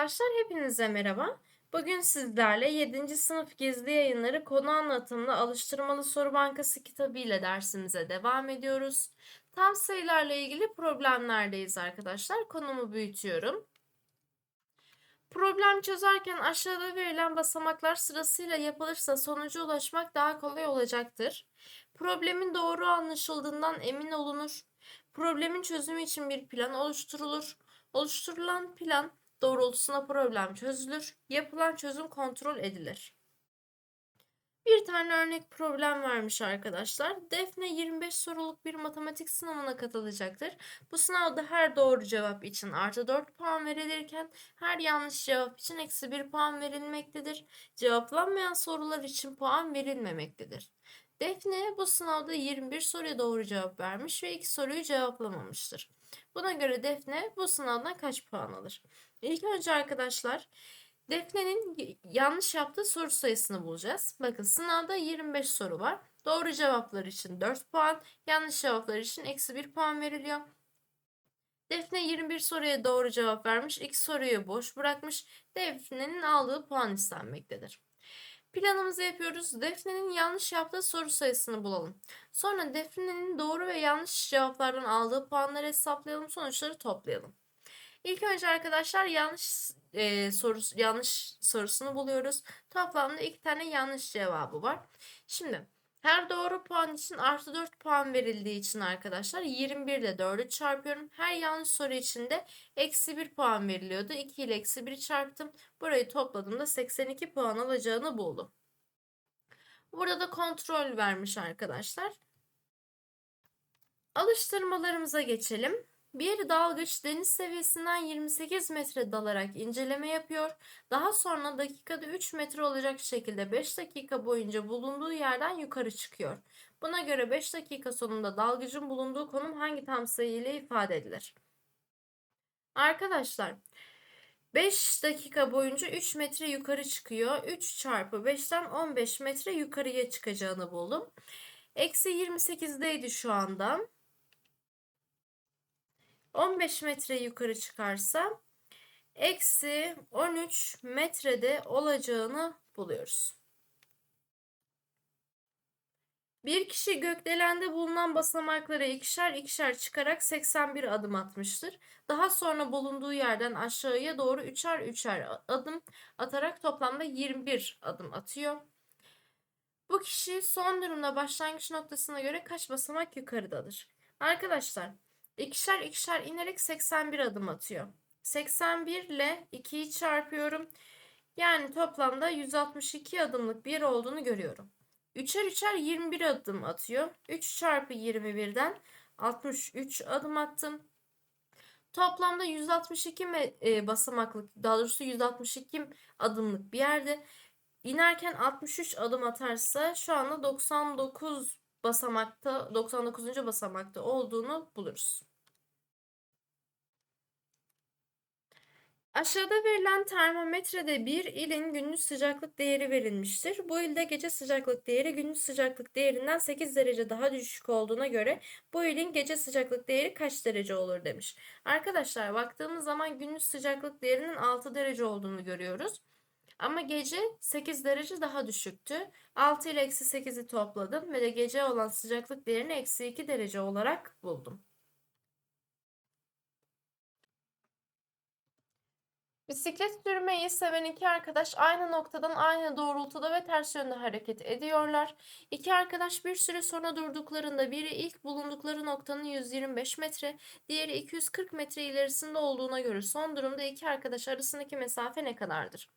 arkadaşlar, hepinize merhaba. Bugün sizlerle 7. sınıf gizli yayınları konu anlatımlı alıştırmalı soru bankası kitabı ile dersimize devam ediyoruz. Tam sayılarla ilgili problemlerdeyiz arkadaşlar. Konumu büyütüyorum. Problem çözerken aşağıda verilen basamaklar sırasıyla yapılırsa sonuca ulaşmak daha kolay olacaktır. Problemin doğru anlaşıldığından emin olunur. Problemin çözümü için bir plan oluşturulur. Oluşturulan plan doğrultusunda problem çözülür. Yapılan çözüm kontrol edilir. Bir tane örnek problem vermiş arkadaşlar. Defne 25 soruluk bir matematik sınavına katılacaktır. Bu sınavda her doğru cevap için artı 4 puan verilirken her yanlış cevap için eksi 1 puan verilmektedir. Cevaplanmayan sorular için puan verilmemektedir. Defne bu sınavda 21 soruya doğru cevap vermiş ve 2 soruyu cevaplamamıştır. Buna göre Defne bu sınavdan kaç puan alır? İlk önce arkadaşlar Defne'nin yanlış yaptığı soru sayısını bulacağız. Bakın sınavda 25 soru var. Doğru cevaplar için 4 puan, yanlış cevaplar için eksi 1 puan veriliyor. Defne 21 soruya doğru cevap vermiş, 2 soruyu boş bırakmış. Defne'nin aldığı puan istenmektedir. Planımızı yapıyoruz. Defne'nin yanlış yaptığı soru sayısını bulalım. Sonra Defne'nin doğru ve yanlış cevaplardan aldığı puanları hesaplayalım, sonuçları toplayalım. İlk önce arkadaşlar yanlış e, soru yanlış sorusunu buluyoruz. Toplamda iki tane yanlış cevabı var. Şimdi her doğru puan için artı 4 puan verildiği için arkadaşlar 21 ile 4'ü çarpıyorum. Her yanlış soru için de eksi 1 puan veriliyordu. 2 ile eksi 1'i çarptım. Burayı topladığımda 82 puan alacağını buldum. Burada da kontrol vermiş arkadaşlar. Alıştırmalarımıza geçelim. Bir dalgıç deniz seviyesinden 28 metre dalarak inceleme yapıyor. Daha sonra dakikada 3 metre olacak şekilde 5 dakika boyunca bulunduğu yerden yukarı çıkıyor. Buna göre 5 dakika sonunda dalgıcın bulunduğu konum hangi tam sayı ile ifade edilir? Arkadaşlar 5 dakika boyunca 3 metre yukarı çıkıyor. 3 çarpı 5'ten 15 metre yukarıya çıkacağını buldum. Eksi 28'deydi şu anda. 15 metre yukarı çıkarsa eksi 13 metrede olacağını buluyoruz. Bir kişi gökdelende bulunan basamaklara ikişer ikişer çıkarak 81 adım atmıştır. Daha sonra bulunduğu yerden aşağıya doğru üçer üçer adım atarak toplamda 21 adım atıyor. Bu kişi son durumda başlangıç noktasına göre kaç basamak yukarıdadır? Arkadaşlar İkişer ikişer inerek 81 adım atıyor. 81 ile 2'yi çarpıyorum. Yani toplamda 162 adımlık bir olduğunu görüyorum. Üçer üçer 21 adım atıyor. 3 çarpı 21'den 63 adım attım. Toplamda 162 e, basamaklık, daha doğrusu 162 adımlık bir yerde. İnerken 63 adım atarsa şu anda 99 basamakta 99. basamakta olduğunu buluruz. Aşağıda verilen termometrede bir ilin günlük sıcaklık değeri verilmiştir. Bu ilde gece sıcaklık değeri günlük sıcaklık değerinden 8 derece daha düşük olduğuna göre bu ilin gece sıcaklık değeri kaç derece olur demiş. Arkadaşlar baktığımız zaman günlük sıcaklık değerinin 6 derece olduğunu görüyoruz. Ama gece 8 derece daha düşüktü. 6 ile eksi 8'i topladım ve de gece olan sıcaklık değerini eksi 2 derece olarak buldum. Bisiklet sürmeyi seven iki arkadaş aynı noktadan aynı doğrultuda ve ters yönde hareket ediyorlar. İki arkadaş bir süre sonra durduklarında biri ilk bulundukları noktanın 125 metre, diğeri 240 metre ilerisinde olduğuna göre son durumda iki arkadaş arasındaki mesafe ne kadardır?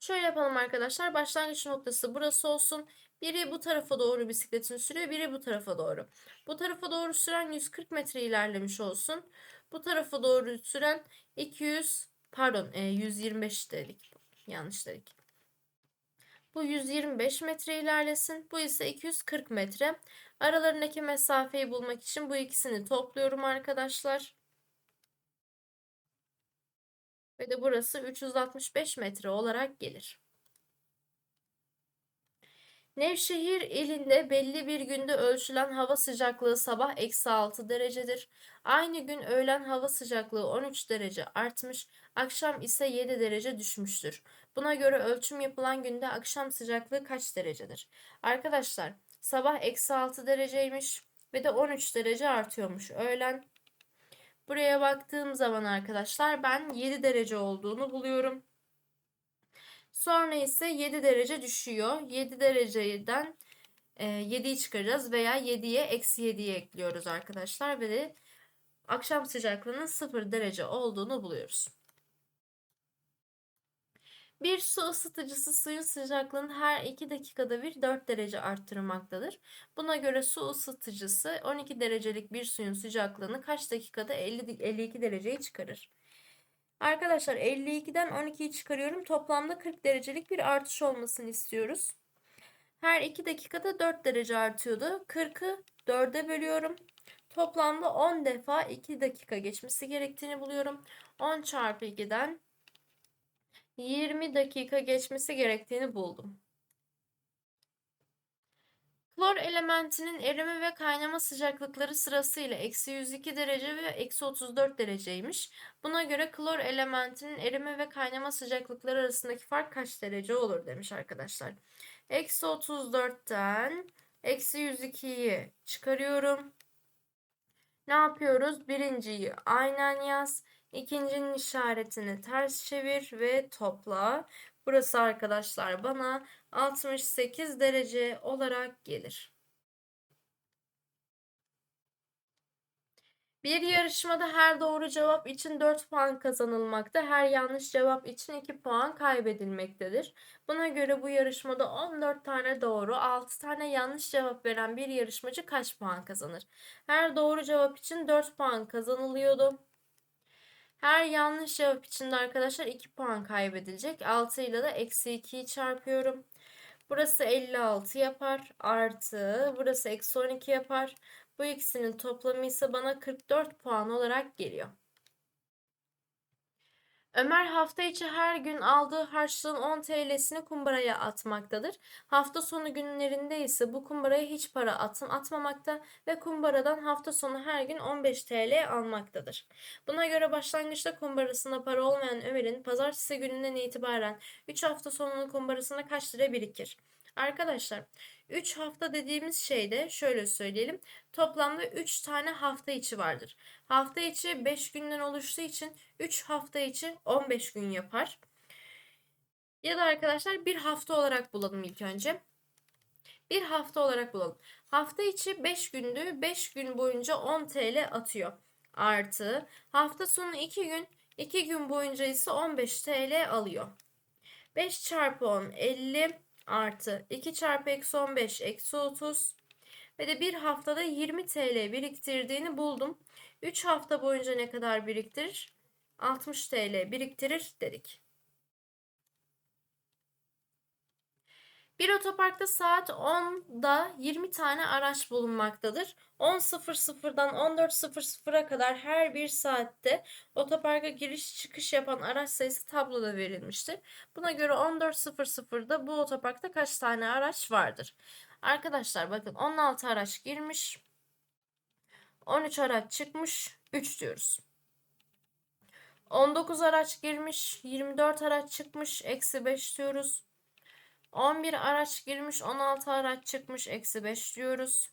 Şöyle yapalım arkadaşlar. Başlangıç noktası burası olsun. Biri bu tarafa doğru bisikletini sürüyor, biri bu tarafa doğru. Bu tarafa doğru süren 140 metre ilerlemiş olsun. Bu tarafa doğru süren 200 Pardon e, 125 dedik. Yanlış dedik. Bu 125 metre ilerlesin. Bu ise 240 metre. Aralarındaki mesafeyi bulmak için bu ikisini topluyorum arkadaşlar. Ve de burası 365 metre olarak gelir. Nevşehir ilinde belli bir günde ölçülen hava sıcaklığı sabah eksi 6 derecedir. Aynı gün öğlen hava sıcaklığı 13 derece artmış, akşam ise 7 derece düşmüştür. Buna göre ölçüm yapılan günde akşam sıcaklığı kaç derecedir? Arkadaşlar sabah eksi 6 dereceymiş ve de 13 derece artıyormuş öğlen. Buraya baktığım zaman arkadaşlar ben 7 derece olduğunu buluyorum. Sonra ise 7 derece düşüyor. 7 dereceden e, 7'yi çıkaracağız veya 7'ye eksi 7'yi ekliyoruz arkadaşlar. Ve de akşam sıcaklığının 0 derece olduğunu buluyoruz. Bir su ısıtıcısı suyun sıcaklığını her 2 dakikada bir 4 derece arttırmaktadır. Buna göre su ısıtıcısı 12 derecelik bir suyun sıcaklığını kaç dakikada 50, 52 dereceye çıkarır? Arkadaşlar 52'den 12'yi çıkarıyorum. Toplamda 40 derecelik bir artış olmasını istiyoruz. Her 2 dakikada 4 derece artıyordu. 40'ı 4'e bölüyorum. Toplamda 10 defa 2 dakika geçmesi gerektiğini buluyorum. 10 çarpı 2'den 20 dakika geçmesi gerektiğini buldum. Klor elementinin erime ve kaynama sıcaklıkları sırasıyla eksi 102 derece ve eksi 34 dereceymiş. Buna göre klor elementinin erime ve kaynama sıcaklıkları arasındaki fark kaç derece olur demiş arkadaşlar. Eksi 34'ten eksi 102'yi çıkarıyorum. Ne yapıyoruz? Birinciyi aynen yaz. İkincinin işaretini ters çevir ve topla. Burası arkadaşlar bana 68 derece olarak gelir. Bir yarışmada her doğru cevap için 4 puan kazanılmakta, her yanlış cevap için 2 puan kaybedilmektedir. Buna göre bu yarışmada 14 tane doğru, 6 tane yanlış cevap veren bir yarışmacı kaç puan kazanır? Her doğru cevap için 4 puan kazanılıyordu. Her yanlış cevap için de arkadaşlar 2 puan kaybedilecek. 6 ile de eksi 2'yi çarpıyorum. Burası 56 yapar. Artı burası eksi 12 yapar. Bu ikisinin toplamı ise bana 44 puan olarak geliyor. Ömer hafta içi her gün aldığı harçlığın 10 TL'sini kumbaraya atmaktadır. Hafta sonu günlerinde ise bu kumbaraya hiç para atım atmamakta ve kumbaradan hafta sonu her gün 15 TL almaktadır. Buna göre başlangıçta kumbarasında para olmayan Ömer'in pazartesi gününden itibaren 3 hafta sonunun kumbarasında kaç lira birikir? Arkadaşlar 3 hafta dediğimiz şeyde şöyle söyleyelim. Toplamda 3 tane hafta içi vardır. Hafta içi 5 günden oluştuğu için 3 hafta içi 15 gün yapar. Ya da arkadaşlar bir hafta olarak bulalım ilk önce. Bir hafta olarak bulalım. Hafta içi 5 gündü. 5 gün boyunca 10 TL atıyor. Artı hafta sonu 2 gün. 2 gün boyunca ise 15 TL alıyor. 5 çarpı 10 50 artı 2 çarpı eksi 15 eksi 30 ve de bir haftada 20 TL biriktirdiğini buldum. 3 hafta boyunca ne kadar biriktirir? 60 TL biriktirir dedik. Bir otoparkta saat 10'da 20 tane araç bulunmaktadır. 10.00'dan 14.00'a kadar her bir saatte otoparka giriş çıkış yapan araç sayısı tabloda verilmiştir. Buna göre 14.00'da bu otoparkta kaç tane araç vardır? Arkadaşlar bakın 16 araç girmiş. 13 araç çıkmış. 3 diyoruz. 19 araç girmiş. 24 araç çıkmış. Eksi 5 diyoruz. 11 araç girmiş, 16 araç çıkmış, eksi 5 diyoruz.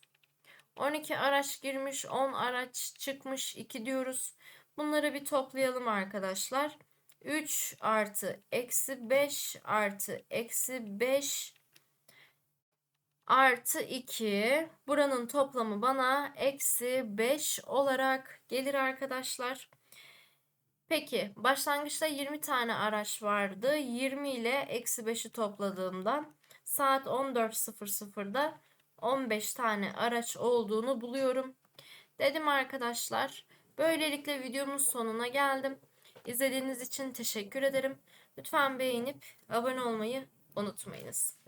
12 araç girmiş, 10 araç çıkmış, 2 diyoruz. Bunları bir toplayalım arkadaşlar. 3 artı eksi 5 artı eksi 5 artı 2. Buranın toplamı bana eksi 5 olarak gelir arkadaşlar. Peki başlangıçta 20 tane araç vardı. 20 ile eksi 5'i topladığımda saat 14.00'da 15 tane araç olduğunu buluyorum. Dedim arkadaşlar. Böylelikle videomun sonuna geldim. İzlediğiniz için teşekkür ederim. Lütfen beğenip abone olmayı unutmayınız.